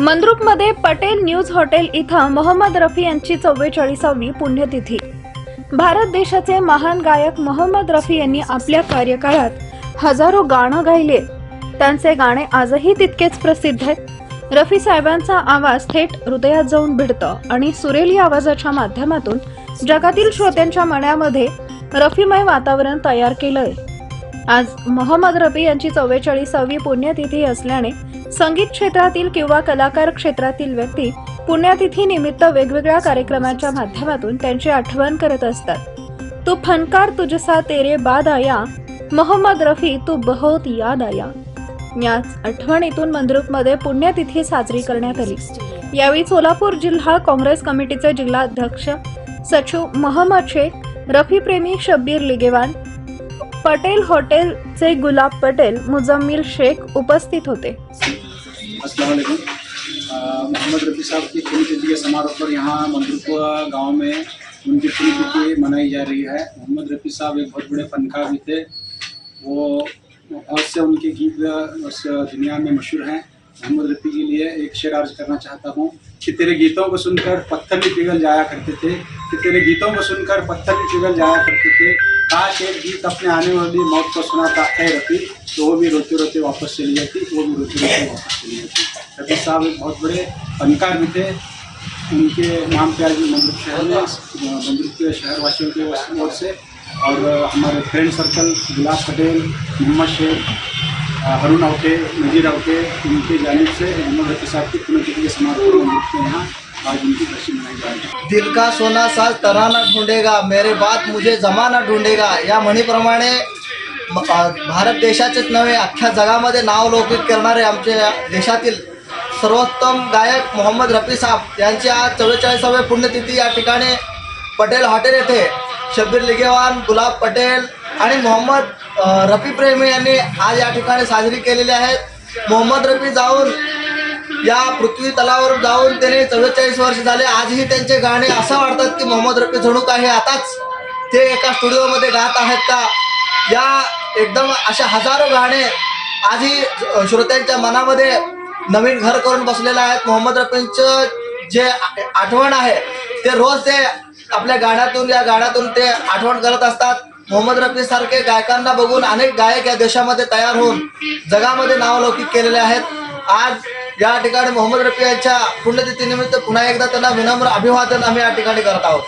मंद्रुपमध्ये Patel news hotel इथं मोहम्मद रफी यांची चव्वेचाळीसावी पुण्यतिथी. भारत देशाचे महान गायक मोहम्मद रफी यांनी आपल्या कार्यकाळात हजारो गाणं गायले. त्यांचे गाणे आजही तितकेच प्रसिद्ध आहेत. रफी साहेबांचा आवाज थेट हृदयात जाऊन भिडतं आणि सुरेली आवाजाच्या माध्यमातून जगातील श्रोत्यांच्या मनामध्ये रफीमय वातावरण तयार केलंय. आज मोहम्मद रफी यांची चव्वेचाळीसावी पुण्यतिथी असल्याने संगीत क्षेत्रातील किंवा कलाकार क्षेत्रातील व्यक्ती पुण्यतिथी निमित्त वेगवेगळ्या कार्यक्रमाच्या माध्यमातून त्यांची आठवण करत असतात. तू फनकार तुझसा तेरे बाद आया मोहम्मद रफी तू बहुत याद आया. याच आठवणीतून मंद्रुपमध्ये पुण्यतिथी साजरी करण्यात आली. यावेळी सोलापूर जिल्हा काँग्रेस कमिटीचे जिल्हाध्यक्ष सचिव मोहम्मद शेख रफी प्रेमी शब्बीर लिगेवान पटेल हॉटेलचे गुलाब पटेल मुजम्मिल शेख उपस्थित होते. वालेकुम मोहम्मद रफ़ी साहब की पुण्यतिथि के समारोह पर यहाँ मंदरुपुआ गाँव में उनकी पुण्यतिथि मनाई जा रही है। मोहम्मद रफ़ी साहब एक बहुत बड़े फनकार भी थे। वो बहुत से उनके गीत उस दुनिया में मशहूर हैं। मोहम्मद रफ़ी के लिए एक शेर अर्ज़ करना चाहता हूँ कि तेरे गीतों को सुनकर पत्थर भी पिघल जाया करते थे। कि तेरे गीतों को सुनकर पत्थर भी पिघल जाया करते थे। काश एक गीत अपने आने वाली मौत को सुनाता है रफ़ी तो वो भी रोते रोते वापस चली जाती, वो भी रोते रोते वापस चली जाती। रफ़ी साहब एक बहुत बड़े फनकार भी थे, उनके नाम पे आज मंदिर शहर में, मंदिर के शहरवासियों के ओर से और हमारे फ्रेंड सर्कल गुलाब पटेल, मोहम्मद शेख हरुण अवटे नजीर अवटे उनकी जानिब से मोहम्मद रफ़ी साहब की पुण्यतिथि के समारोह में यहाँ दिल का सोना साज तराना ढूंढेगा मेरे बात मुझे जमाना ढूंढेगा. या म्हणीप्रमाणे भारत देशाचेच नव्हे अख्ख्या जगामध्ये नाव लौकिक करणारे आमच्या देशातील सर्वोत्तम गायक मोहम्मद रफी साहेब यांची आज चव्वेचाळीसाव्या पुण्यतिथी या ठिकाणी पटेल हॉटेल येथे. शब्बीर लिगेवान गुलाब पटेल आणि मोहम्मद रफी प्रेमी यांनी आज या ठिकाणी साजरी केलेली आहेत मोहम्मद रफी जाऊन या पृथ्वी तलावर जाऊन त्याने चव्वेचाळीस वर्ष झाले. आजही त्यांचे गाणे असं वाटतात की मोहम्मद रफी जणू काही आताच ते एका स्टुडिओमध्ये गात आहेत का? या एकदम अशा हजारो गाणे आजही श्रोत्यांच्या मनामध्ये नवीन घर करून बसलेलं आहेत. मोहम्मद रफींचं जे आठवण आहे ते रोज ते आपल्या गाण्यातून या गाण्यातून ते आठवण करत असतात. मोहम्मद रफी सारखे गायकांना बघून अनेक गायक या देशामध्ये तयार होऊन जगामध्ये नावलौकिक केलेले आहेत. आज या ठिकाणी मोहम्मद रफी यांच्या पुण्यतिथीनिमित्त पुन्हा एकदा त्यांना विनम्र अभिवादन आम्ही या ठिकाणी करत आहोत.